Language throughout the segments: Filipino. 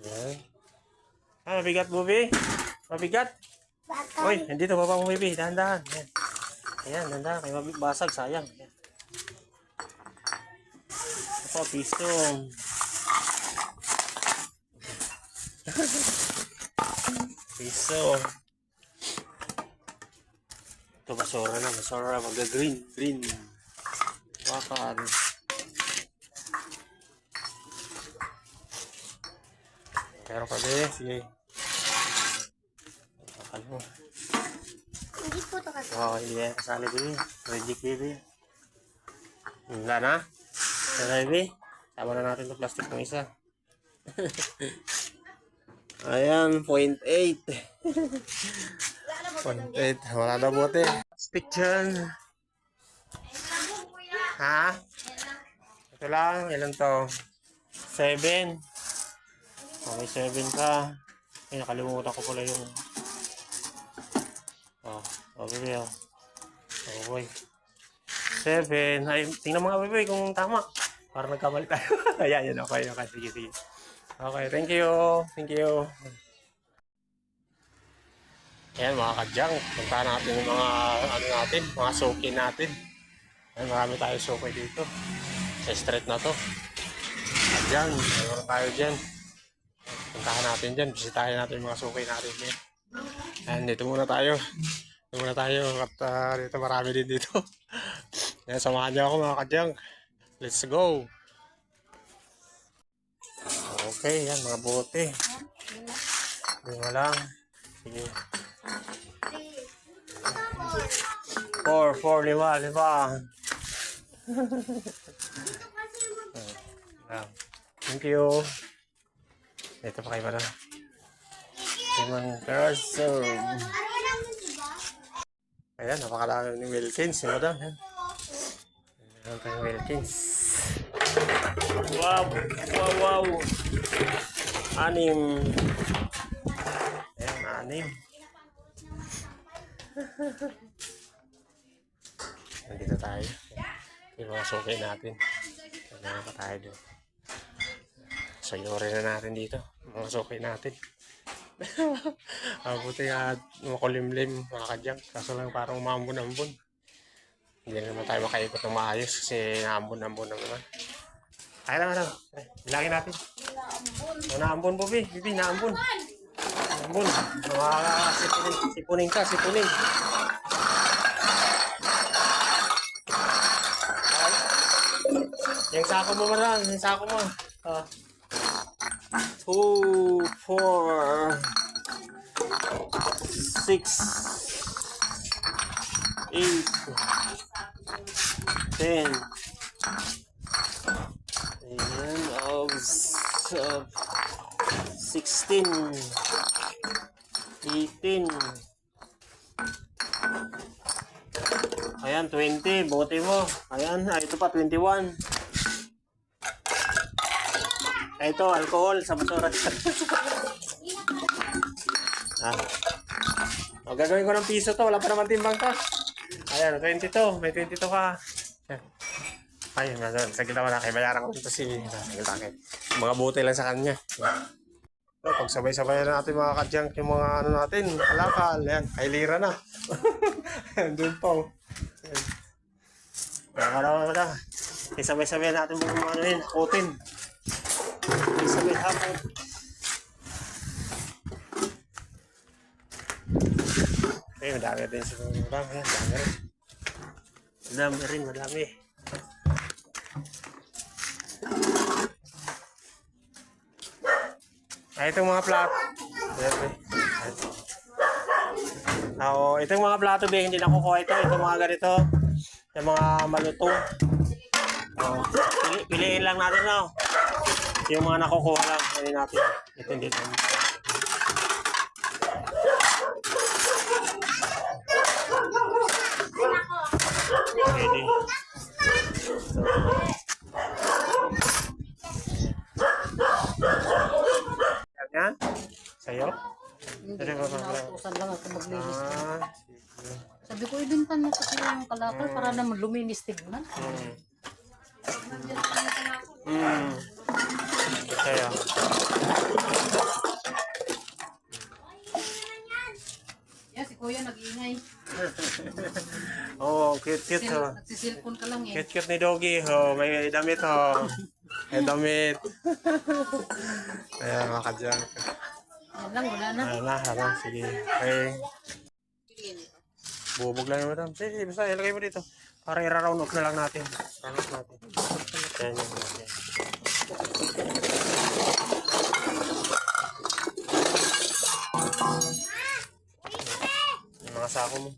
Ayan. Ah, mabigat, Bubi. Mabigat. Baka. Uy, hindi to baba mo, Bubi. Dahan-dahan. Ayan. Ayan, dahan-dahan. Kaya mabasag, sayang. Ayan. Ito, pisong. Pisong. Ito, basura na. Basura. Mag-green. Green. Bakal. Pero pa din. Sige. Bakal mo. Hindi po to kasi. Oo, hindi yan kasali baby. Reject baby. Wala na? Wala baby? Sama na natin itong plastic ng isa. Ayan, 0.8. 0.8. Wala na bote. Stick dyan. Ha? Ito lang. Ilan to? 7. Okay, 7 ka. Ay, nakalimutan ko pala yung Oh, oh baby, oh. Oh, boy. Seven. Ay, tingnan mga baby kung tama. Para nagkamali tayo. Ayan, yan. Okay, okay. Sige, sige. Okay, thank you. Thank you. Ayan, mga kadyang. Punta natin yung mga, ano natin, mga suki natin. Ayan, marami tayo suki dito. Sa street na to. Kadyang, mayroon tayo dyan. Puntahan natin dyan. Bisitahin natin yung mga suki natin dyan. Ayan, dito muna tayo. Dito muna tayo at ah, dito marami din dito. Ayan, samahan niyo ako mga kadyang. Let's go! Okay, yan mga bote. Lima lang. Sige. Four, four, lima, lima. Thank you. Dito pa kayo pala. Limang peraso. Ayan, napakalami ni Wilkins. Yung madam. Ayan. Meron tayong Wilkins. Wow! Wow, wow! Anim. Ayan, anim. Nandito tayo. Yung mga sukay natin. Kailangan pa tayo doon. Sayurin na natin dito. Mga sukay natin. Ah, buti nga makulimlim mga kadyang. Kaso lang parang umambon-ambon. Hindi na naman tayo makaikot ng maayos kasi naambon-ambon na naman. Naman lang. Eh, Bilangin natin. Oh, naambon, Bobby. Bibi, naambon. Naambon. Mga sipunin, sipunin ka, sipunin. Ay. Yung sako mo marang, yung sako mo. Ah. Two, four, six, eight, ten. Ayan, of, of, sixteen, eighteen. Ayan, 20. Bote mo. Ayan, ah, ito pa, 21. Ito, alcohol sa basura. ah. O, gagawin ko ng piso to. Wala pa naman timbang to. Ayan, 22. May 22 ka. Ayun, nandun. Saglit naman na. Kaya bayaran ko dito si... Saglit akin. Mga buti lang sa kanya. So, pag sabay-sabay na natin mga kadyang yung mga ano natin, kalakal. Ayan, kay Lira na. Doon pa. oh. Kaya wala wala. Isabay-sabay natin mga ano yun, kutin. Isabay hapon. Eh, madami din sa mga orang. Ayan, madami rin. Madami rin, madami. Ah, itong mga plato. Ayan, eh. Oo, itong mga plato din, hindi nakukuha ito. Itong mga ganito. Yung mga malutong. Oh, pili, piliin lang natin na. Yung mga nakukuha lang, ano natin. Ito dito. Pwede. Yan? Sa'yo? Hindi, nautusan lang ako maglinis. Ah. Sabi ko, ibintan mo kasi yung kalakal para naman luminis tignan. Hmm. Hmm. saya. Ya, oh, cute cute. Sil oh. Nagsisilpon ka lang eh. Cute cute ni Doggy. Oh, may damit oh. May damit. Ayan, mga kadyang. Ayan lang, wala na. Ayan na. Sige. Okay. Bubog lang yung madam. Sige, basta ilagay ya, mo dito. Para i-round off na lang natin. Round off natin. Ayan yung natin. Mga sako mo.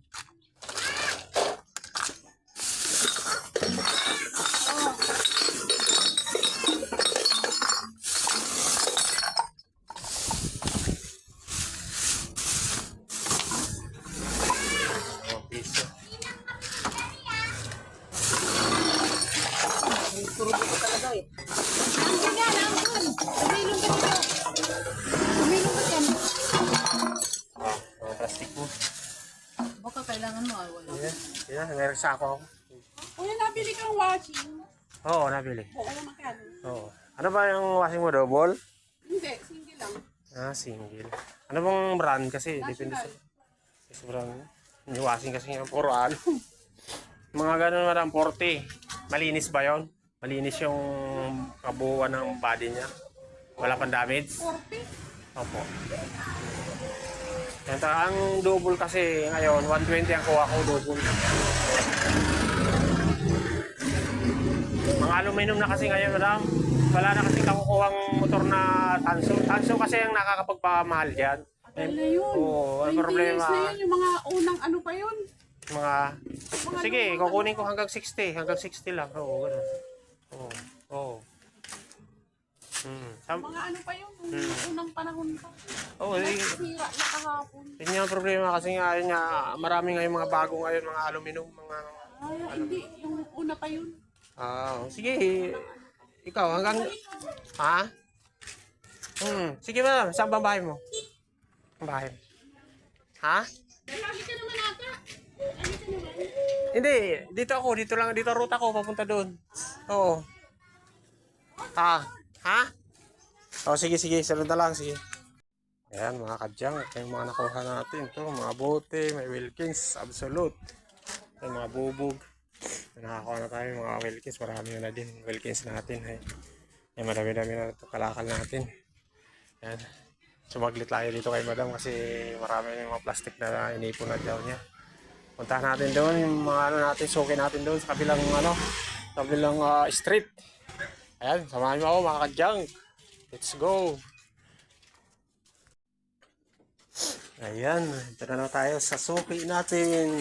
Ayan, meron sako ako. Kuya, nabili kang washing. Oo, nabili. Oo, magkano? Oo. Ano ba yung washing mo, double? Hindi, single lang. Ah, single. Ano bang brand kasi? Depende sa... Sa brand. Yung washing kasi yung puro ano. Mga ganun madam, 40. Malinis ba yon? Malinis yung kabuuan ng body niya. Wala pang damage? 40? Opo. Yan, ang double kasi ngayon, 120 ang kuha ko double. Aluminum na kasi ngayon, madam. Wala na kasi nakukuhang motor na tanso. Tanso kasi ang nakakapagpamahal dyan. Tagal na yun. Oo, ang 20 problema. years na yun, yung mga unang ano pa yun. Mga... Sige, kukunin ko hanggang 60. Hanggang 60 lang. Oo, ganun. Oo. Oo. Hmm. Sam- Mga ano pa yun, yung unang panahon pa. Oo, eh, Sira na kahapon. Yun nga ang problema kasi nga, yun nga, marami ngayon mga bago ngayon, mga aluminum, mga... Ay, hindi, yung una pa yun. Ah, sige. Ikaw, hanggang... Ha? Hmm. Sige ba, saan ba bahay mo? Ang bahay? Ha? Hindi, dito ako, dito lang, dito ruta ko, papunta doon. Oo. Ha? Ha? Oh, sige, sige, na lang, sige. Ayan, mga kadyang, ito yung mga nakuha natin. Ito, mga bote, may Wilkins, absolute. Ito, mga bubog. Nakakuha na tayo mga Wilkins, marami na din Wilkins natin. Ay, ay marami-dami na ito kalakal natin. Ayan. Sumaglit tayo dito kay madam kasi marami na yung mga plastic na inipon na daw niya. Puntahan natin doon, yung mga ano natin, suki natin doon sa kabilang ano, kabilang ah, street. Ayan, samahan mo ako mga kadyang. Let's go. Ayan, ito na tayo sa suki natin.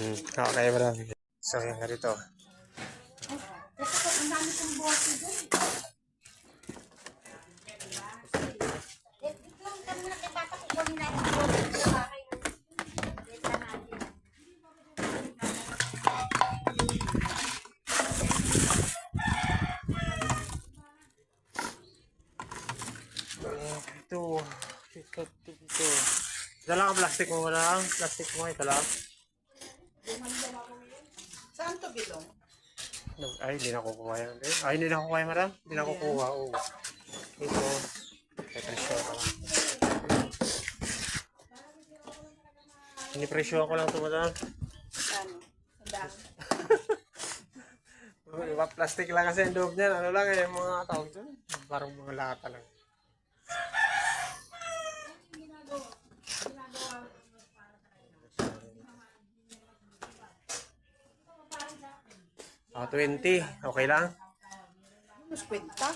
Hmm, okay, marami. So, yan nga rito. Yung sa bahay. Benta natin. Ito. Ito, ito, ito. Dala ka plastic mo wala? Plastic mo, ito lang. To bilong? No, Ay, hindi na kukuha yan. Eh, Ay, hindi na kukuha yan, madam. Hindi na kukuha. Oo. Ito. May presyo ka lang. Pinipresyo ko lang ito, madam. Ano? Sandaan. Iba plastic lang kasi ang loob niyan. Ano lang eh, mga tawag dyan. Parang mga lata lang. 20. Okay lang? Mas kwenta.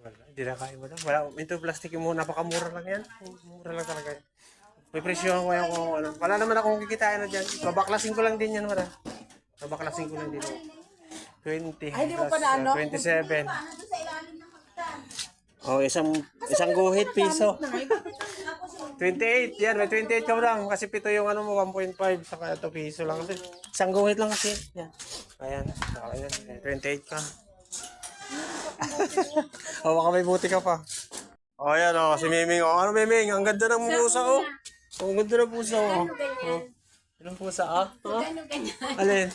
Wala, hindi na kaya mo lang. Wala, ito plastic mo, napakamura lang yan. Mura lang talaga yan. May presyo ko yan kung ano. Wala naman akong kikitain na dyan. Babaklasin ko lang din yan, wala. Babaklasin ko lang din. 20. Ay, di mo pa na ano? 27. Oh, isang isang guhit piso. 28. Yan, may 28 ka lang. Kasi pito yung ano mo, 1.5. Saka ito piso lang. Isang guhit lang kasi. Yan. Ayan. Saka yan. 28 ka. oh, baka may buti ka pa. Oh, yan oh, si Miming. Oh, ano Miming? Ang ganda ng pusa oh. Oh, ang ganda ng pusa oh. Oh. Anong pusa ah? Oh? Ano? Alin?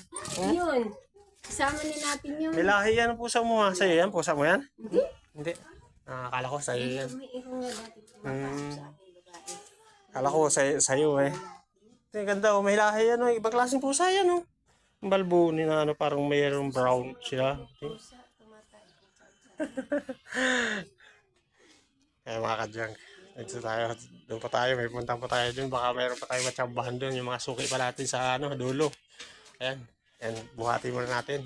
Yun. Kasama na natin yun. May lahi yan ang pusa mo ha. Sa'yo yan? Pusa mo yan? Hindi. Hindi. Ah, akala ko sa'yo yan. May ikaw nga dati sa aking babae. Akala ko sa'yo, sa'yo eh. Ito, ang ganda oh. May lahi yan oh. Ibang klaseng pusa yan oh. Ang balbo ni na ano, parang mayroong brown siya. Okay. Pusa, tumatay. Kaya mga kadyang, dito tayo, doon pa tayo, may punta pa tayo dun, baka mayroon pa tayo matsambahan dun, yung mga suki pa natin sa ano, dulo. Ayan, and buhati muna natin.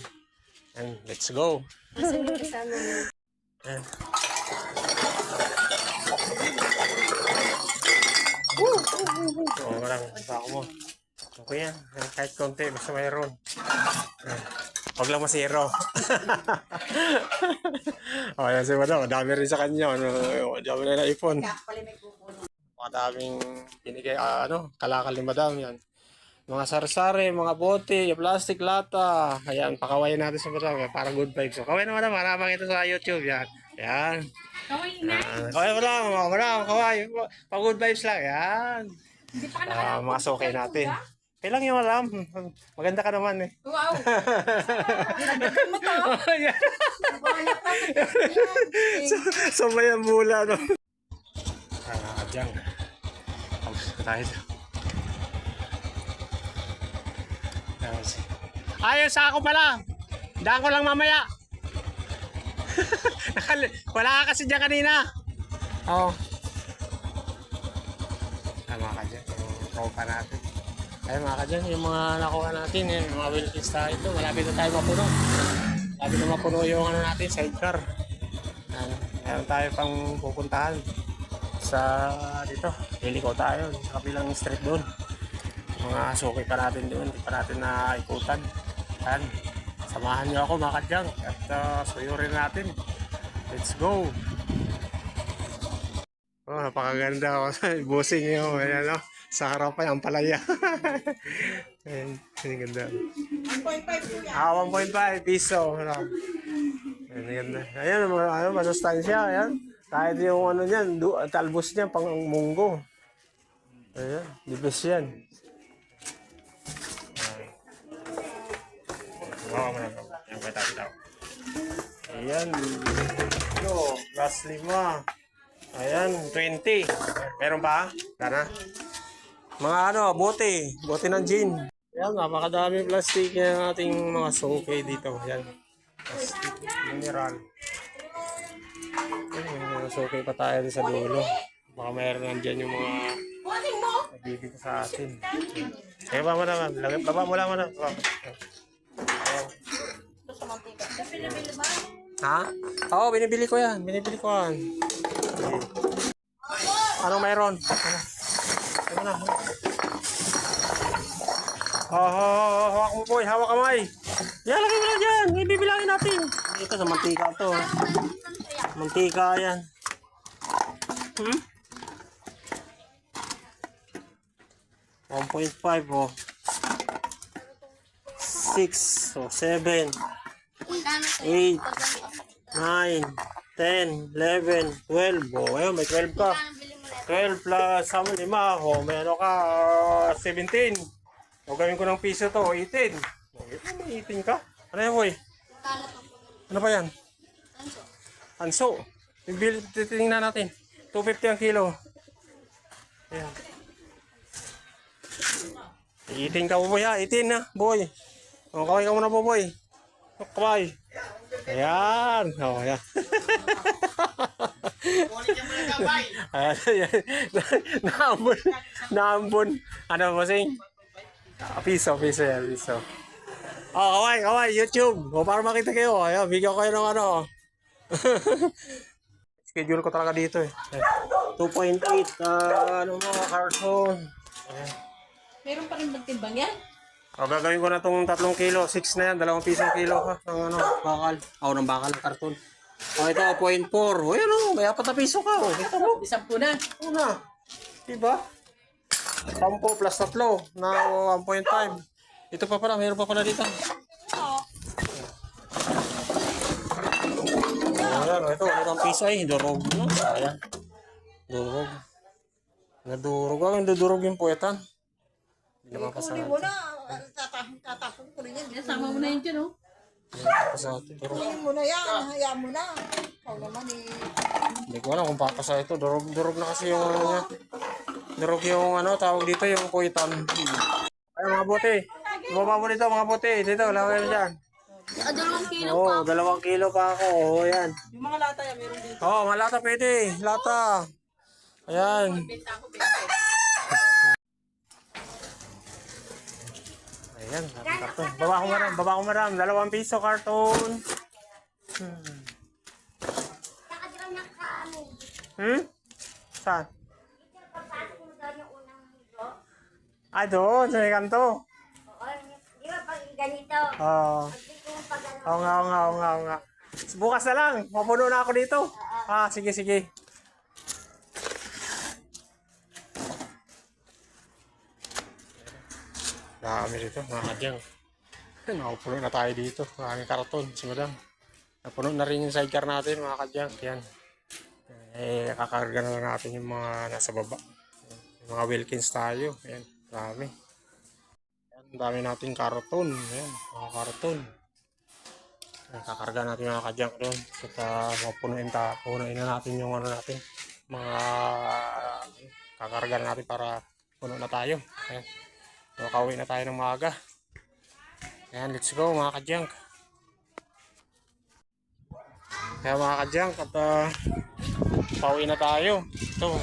And let's go. Yung? Ayan. Oo, walang bako mo. Okay yan, kahit konti, basta mayroon. Huwag lang masiro. o, yan si Madam, dami rin sa kanya. Ano, dami rin na ipon. Pala may kukunin. Makadaming binigay, ah, ano, kalakal ni Madam yan. Mga sarsare, mga bote, plastic, lata. Ayan, pakawayan natin sa Madam. yan, Para good vibes. So, kaway na Madam, para makita sa YouTube yan. Yan. Kaway na. Yan. Kaway mo lang, mga Madam, kaway. Pa good vibes lang. Yan. Hindi pa ka Ah, mga natin. Kailang yung Madam. Maganda ka naman eh. Wow. Yan. so, so may ang bula, no? Ah, dyan. Tapos na tayo. Tapos. Ayos ako pala. Daan ko lang mamaya. Wala ka kasi dyan kanina. Oo. Oh. Tama ka dyan. Yung tropa natin. Ay mga ka dyan, yung mga nakuha natin, eh, yung mga Wilkins tayo ito, malapit na tayo mapuno. Malapit na mapuno yung ano natin, sidecar. Meron tayo pang pupuntahan sa dito. Liliko tayo sa kabilang street doon. Mga suki pa natin doon, hindi pa natin naikutan. Yan. Samahan niyo ako mga kadyang at uh, suyurin natin. Let's go! Oh, napakaganda. Busing yun. Ayan, no? Sa harapan, ang palaya. Ayan, ang ganda. 1.5 po yan. Ah, 1.5 piso. Ano? Ayan, ang ganda. Ayan, ano, masustansya. Ayan. Kahit yung ano niyan, talbos niya, pang munggo. Ayan, dipis yan. Bawa mo na ito. Ayan, tao. Ayan. Ito, last lima. Ayan, 20. Meron ba? Tara. Mga ano, bote. Bote ng gin. Ayan, napakadami plastic ng ating mga suke dito. Ayan. Plastic, mineral. Ayan, may mga suke pa tayo sa dulo. Baka mayroon nandyan yung mga nabibig sa atin. Kaya ba mo naman? Lagay- Baba mo lang mo. Baba. Ha? Oo, binibili ko yan. Binibili ko yan. Anong mayroon? Ano? Ano na? Oh, oh, oh, hawak mo boy, hawak kamay. Yan, lagay mo na dyan. Ibibilangin natin. Ito sa mantika to. Mantika yan. Hmm? 1.5 oh. 6 oh, 7 8 9 10 11 12 oh, ayun, may 12 ka. 12 plus sa lima, oh, may ano ka, ah, 17. O gawin ko ng piso to, 18. Oh, ito, may 18 ka. Ano yan, boy? Ano ba yan? Anso. Bibil, titingnan natin. 250 ang kilo. Ayan. 18 ka, boy, ha? 18 na, boy. O, kaway ka muna, boy. O, Kaway. Ayan. O, ayan. Ayan. Naambon. Naambon. Ano po, sing? Ah, piso, piso yan, piso. Oh, kaway, kaway, YouTube. O, para makita kayo. Ayan, bigyan ko kayo ng ano. Schedule ko talaga dito eh. Ayan. 2.8, ah, ano mga carton. Ayan. Meron pa rin magtimbang yan? O, gagawin ko na itong 3 kilo. 6 na yan. 2 piso ang kilo ha. Ng ano, bakal. O, ng bakal ng karton. O, ito, 0.4. O, yan o. May 4 na piso ka. O, ito mo. Isang po na. Una. Diba? 10 plus 3 na 1.5. Ito pa pala. Mayroon pa pala dito. Ayan, ito, ito ang pisa eh. Durog. Ayan. Durog. Nadurog. Ang dudurog yung puwetan. Hindi pa sa Kunin mo na. Tatapon, tatapon ko rin yan. Sama mo na yun dyan, oh. Hindi naman pa sa durog. Kunin mo na yan. Hayaan mo na. Ikaw naman eh. Hindi ko alam kung papasa ito. Durog, durog na kasi yung ano niya. Durog yung ano, tawag dito yung puwetan. Ay, mga bote. Bumaba mo dito, mga bote. Dito, laway mo dyan. Ah, dalawang kilo Oo, oh, dalawang kilo pa ako. Oo, yan. Yung mga lata yan, meron dito. Oo, oh, malata pwede. Lata. Ayan. Ayan, karton. Baba ko maram, baba ko maram. Dalawang piso karton. Hmm. Hmm? Saan? Ah, doon, sa may kanto. Oo, di ba pag ganito? Oo. Oo nga, oo nga, oo nga, oo nga. Bukas na lang. Mapuno na ako dito. Ah, sige, sige. Dami dito, mga kadyang. Nakapuno na tayo dito. Maraming karton, si madam. Napuno na rin yung sidecar natin, mga kadyang. Yan. Eh, kakarga na lang natin yung mga nasa baba. Yung mga Wilkins tayo. Yan, dami. Yan, dami nating karton. Yan, mga karton. Yan, kakarga natin mga kadyang doon. Uh, mapunuin, ta, punuin na natin yung ano natin. Mga kakarga na natin para puno na tayo. Ayan. So, kauwi na tayo ng maaga. Ayan, let's go mga kadyang. Kaya mga kadyang, at uh, pauwi na tayo. Ito,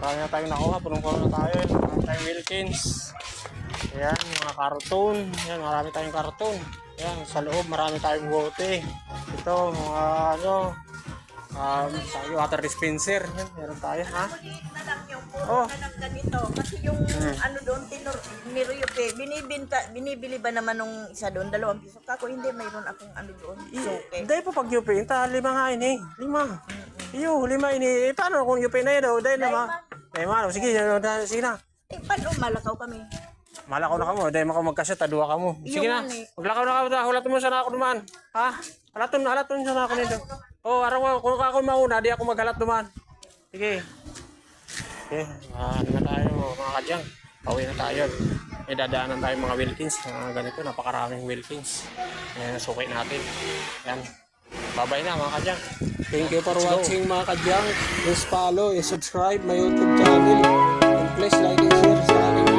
marami na tayong nakuha. Punong-puno na tayo. Marami tayong Wilkins. Ayan, mga karton. Ayan, marami tayong karton. Ayan, sa loob marami tayong bote. Ito, mga ano, um, sabi, water dispenser. Ayan, meron tayo, ha? Maliit na lang yung puro Oh. na lang ganito. Kasi yung ano doon, tinur, niruyupe, binibinta, binibili ba naman nung isa doon, dalawang piso. Kako, hindi, mayroon akong ano doon, suke. Hindi po pag UP, ta lima nga ini. Lima. Iyo, lima ini. Eh, paano kung UP na yun? oh? Dahil naman. Eh, mano, sige, sige, na. Eh, paano malakaw kami? Malakaw na ka mo, dahil mako magkasya, tadua ka mo. Sige na, eh. maglakaw na ka mo, hulatin mo sana ako duman. Ha? Halaton, halaton sana ako nito. Oh, araw ko, kung ako mauna, di ako maghalat duman. Sige. Okay, ah, ano na tayo, mga kadyang. Pauwi na tayo. May dadaanan tayo mga Wilkins. Mga ganito, napakaraming Wilkins. Ayan, sukay natin. Yan. Bye-bye na mga kadyang. Thank you for watching mga kadyang. Please follow and subscribe my YouTube channel. And please like and share sa